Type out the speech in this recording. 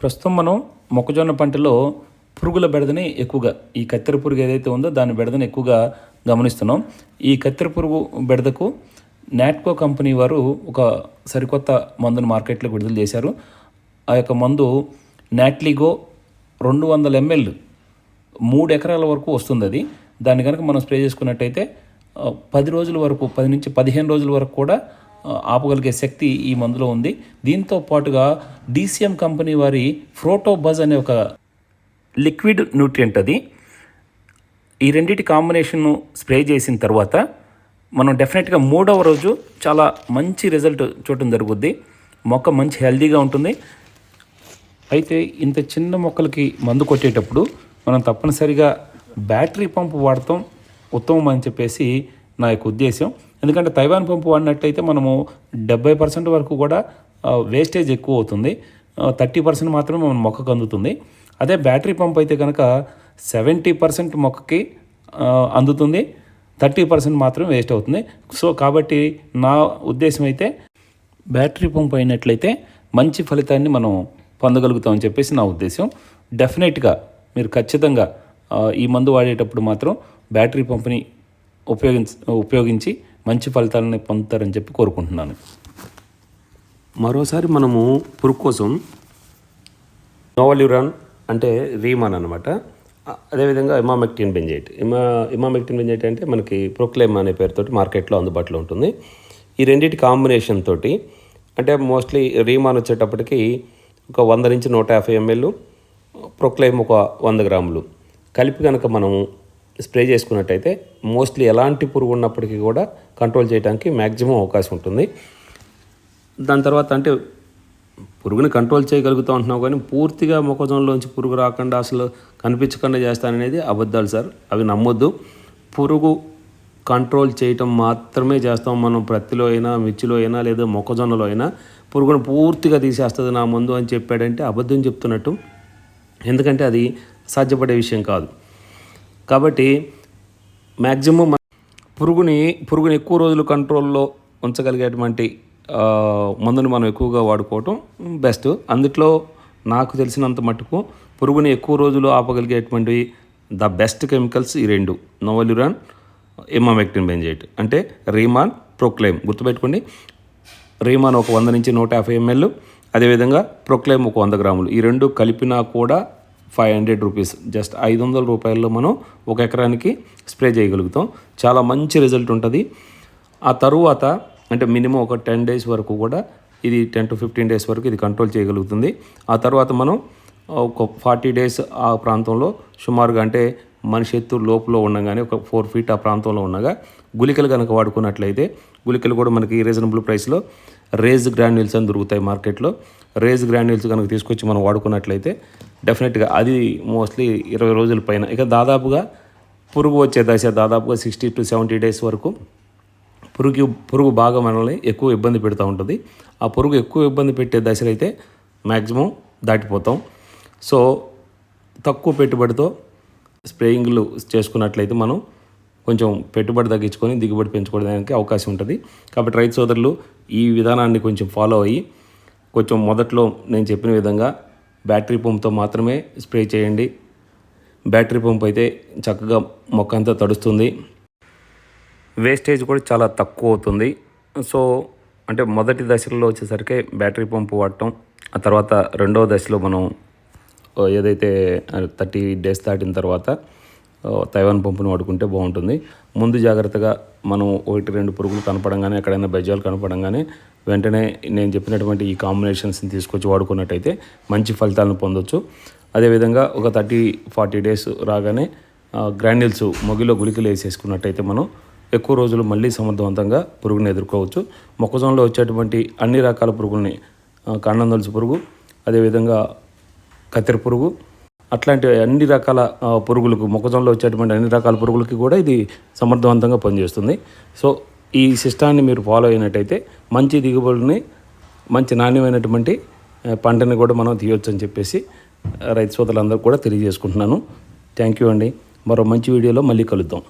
ప్రస్తుతం మనం మొక్కజొన్న పంటలో పురుగుల బెడదని ఎక్కువగా ఈ కత్తెర పురుగు ఏదైతే ఉందో దాని బెడదని ఎక్కువగా గమనిస్తున్నాం. ఈ కత్తెర పురుగు బెడదకు నాట్కో కంపెనీ వారు ఒక సరికొత్త మందును మార్కెట్లోకి విడుదల చేశారు. ఆ యొక్క మందు నాట్లిగో రెండు వందల ఎంఎల్ మూడు ఎకరాల వరకు వస్తుంది అది. దాన్ని కనుక మనం స్ప్రే చేసుకున్నట్టయితే పది రోజుల వరకు పది నుంచి పదిహేను రోజుల వరకు కూడా ఆపగలిగే శక్తి ఈ మందులో ఉంది. దీంతో పాటుగా డీసీఎం కంపెనీ వారి ఫ్రోటోబజ్ అనే ఒక లిక్విడ్ న్యూట్రియంట్ అది. ఈ రెండింటి కాంబినేషన్ను స్ప్రే చేసిన తర్వాత మనం డెఫినెట్గా మూడవ రోజు చాలా మంచి రిజల్ట్ చూడటం జరుగుద్ది. మొక్క మంచి హెల్దీగా ఉంటుంది. అయితే ఇంత చిన్న మొక్కలకి మందు కొట్టేటప్పుడు మనం తప్పనిసరిగా బ్యాటరీ పంపు వాడటం ఉత్తమం అని చెప్పేసి నా యొక్క ఉద్దేశం. ఎందుకంటే తైవాన్ పంపు వాడినట్టయితే మనము డెబ్బై పర్సెంట్ వరకు కూడా వేస్టేజ్ ఎక్కువ అవుతుంది. థర్టీ పర్సెంట్ మాత్రమే మన మొక్కకు అందుతుంది. అదే బ్యాటరీ పంప్ అయితే కనుక సెవెంటీ పర్సెంట్ మొక్కకి అందుతుంది. థర్టీ పర్సెంట్ మాత్రం వేస్ట్ అవుతుంది. సో కాబట్టి నా ఉద్దేశం అయితే బ్యాటరీ పంప్ అయినట్లయితే మంచి ఫలితాన్ని మనం పొందగలుగుతామని చెప్పేసి నా ఉద్దేశం. డెఫినెట్గా మీరు ఖచ్చితంగా ఈ మందు వాడేటప్పుడు మాత్రం బ్యాటరీ పంప్ని ఉపయోగించి ఉపయోగించి మంచి ఫలితాలని పొందుతారని చెప్పి కోరుకుంటున్నాను. మరోసారి మనము పురుగు కోసం నోవల్యూరాన్ అంటే రీమాన్ అనమాట అదేవిధంగా ఇమామెక్టిన్ బెంజైట్. ఇమా ఇమామెక్టిన్ బెంజైట్ అంటే మనకి ప్రొక్లేమ్ అనే పేరుతో మార్కెట్లో అందుబాటులో ఉంటుంది. ఈ రెండింటి కాంబినేషన్ తోటి అంటే మోస్ట్లీ రీమాన్ వచ్చేటప్పటికి ఒక వంద నుంచి నూట యాభై ఎంఎల్ ప్రొక్లైమ్ ఒక వంద గ్రాములు. కలిపి కనుక మనం స్ప్రే చేసుకున్నట్టయితే మోస్ట్లీ ఎలాంటి పురుగు ఉన్నప్పటికీ కూడా కంట్రోల్ చేయడానికి మ్యాక్సిమం అవకాశం ఉంటుంది. దాని తర్వాత అంటే పురుగుని కంట్రోల్ చేయగలుగుతూ ఉంటున్నావు కానీ పూర్తిగా మొక్కజొన్నలోంచి పురుగు రాకుండా అసలు కనిపించకుండా చేస్తాననేది అబద్ధాలు సార్. అవి నమ్మొద్దు. పురుగు కంట్రోల్ చేయటం మాత్రమే చేస్తాం మనం ప్రత్తిలో అయినా మిర్చిలో అయినా లేదా మొక్కజొన్నలో అయినా. పురుగును పూర్తిగా తీసేస్తుంది నా ముందు అని చెప్పాడంటే అబద్ధం చెప్తున్నట్టు. ఎందుకంటే అది సాధ్యపడే విషయం కాదు. కాబట్టి మ్యాక్సిమం పురుగుని పురుగుని ఎక్కువ రోజులు కంట్రోల్లో ఉంచగలిగేటువంటి మందుని మనం ఎక్కువగా వాడుకోవటం బెస్ట్. అందుట్లో నాకు తెలిసినంత మట్టుకు పురుగుని ఎక్కువ రోజులు ఆపగలిగేటువంటి ద బెస్ట్ కెమికల్స్ ఈ రెండు. Novaluron emamectin benzoate. అంటే రీమాన్ ప్రొక్లైమ్. గుర్తుపెట్టుకోండి. రీమాన్ ఒక వంద నుంచి నూట యాభై ఎంఎల్. అదేవిధంగా ప్రొక్లైమ్ ఒక వంద గ్రాములు. ఈ రెండు కలిపినా కూడా ఫైవ్ హండ్రెడ్ రూపీస్. జస్ట్ ఐదు వందల రూపాయల్లో మనం ఒక ఎకరానికి స్ప్రే చేయగలుగుతాం. చాలా మంచి రిజల్ట్ ఉంటుంది. ఆ తరువాత అంటే మినిమం ఒక టెన్ డేస్ వరకు కూడా ఇది టెన్ టు ఫిఫ్టీన్ డేస్ వరకు ఇది కంట్రోల్ చేయగలుగుతుంది. ఆ తర్వాత మనం ఒక ఫార్టీ డేస్ ఆ ప్రాంతంలో సుమారుగా అంటే మనిషి ఎత్తు లోపల ఉండగానే ఒక ఫోర్ ఫీట్ ఆ ప్రాంతంలో ఉండగా గుళికలు కనుక వాడుకున్నట్లయితే గుళికలు కూడా మనకి రీజనబుల్ ప్రైస్లో రేజ్ గ్రాన్యూల్స్ అని దొరుకుతాయి మార్కెట్లో. రేజ్ గ్రాన్యూల్స్ కనుక తీసుకొచ్చి మనం వాడుకున్నట్లయితే డెఫినెట్గా అది మోస్ట్లీ ఇరవై రోజుల పైన. ఇక దాదాపుగా పురుగు వచ్చే దశ దాదాపుగా సిక్స్టీ టు సెవెంటీ డేస్ వరకు పురుగు పురుగు బాగా మనల్ని ఎక్కువ ఇబ్బంది పెడుతూ ఉంటుంది. ఆ పురుగు ఎక్కువ ఇబ్బంది పెట్టే దశలు అయితే మ్యాక్సిమం దాటిపోతాం. సో తక్కువ పెట్టుబడితో స్ప్రేయింగ్లు చేసుకున్నట్లయితే మనం కొంచెం పెట్టుబడి తగ్గించుకొని దిగుబడి పెంచుకోవడానికి అవకాశం ఉంటుంది. కాబట్టి రైతు సోదరులు ఈ విధానాన్ని కొంచెం ఫాలో అయ్యి కొంచెం మొదట్లో నేను చెప్పిన విధంగా బ్యాటరీ పంప్తో మాత్రమే స్ప్రే చేయండి. బ్యాటరీ పంప్ అయితే చక్కగా మొక్క అంతా తడుస్తుంది. వేస్టేజ్ కూడా చాలా తక్కువ అవుతుంది. సో అంటే మొదటి దశలో వచ్చేసరికి బ్యాటరీ పంపు వాడటం ఆ తర్వాత రెండవ దశలో మనం ఏదైతే థర్టీ డేస్ దాటిన తర్వాత తైవాన్ పంపును వాడుకుంటే బాగుంటుంది. ముందు జాగ్రత్తగా మనం ఒకటి రెండు పురుగులు కనపడంగానే ఎక్కడైనా బెజాలు కనపడంగానే వెంటనే నేను చెప్పినటువంటి ఈ కాంబినేషన్స్ని తీసుకొచ్చి వాడుకున్నట్టయితే మంచి ఫలితాలను పొందొచ్చు. అదేవిధంగా ఒక థర్టీ ఫార్టీ డేస్ రాగానే గ్రాన్యుల్స్ మొగిలో గుళికలు వేసేసుకున్నట్టయితే మనం ఎక్కువ రోజులు మళ్ళీ సమర్థవంతంగా పురుగుని ఎదుర్కోవచ్చు. మొక్కజొన్నలో వచ్చేటువంటి అన్ని రకాల పురుగుల్ని ఆ, పురుగు అదేవిధంగా కత్తెర పురుగు అట్లాంటి అన్ని రకాల పురుగులకు మొక్కజొన్నలో వచ్చేటువంటి అన్ని రకాల పురుగులకి కూడా ఇది సమర్థవంతంగా పనిచేస్తుంది. సో ఈ సిస్టాన్ని మీరు ఫాలో అయినట్టయితే మంచి దిగుబడిని మంచి నాణ్యమైనటువంటి పంటని కూడా మనం తీయొచ్చు అని చెప్పేసి రైతు సోదరులందరూ కూడా తెలియజేసుకుంటున్నాను. థ్యాంక్ యూ అండి. మరో మంచి వీడియోలో మళ్ళీ కలుద్దాం.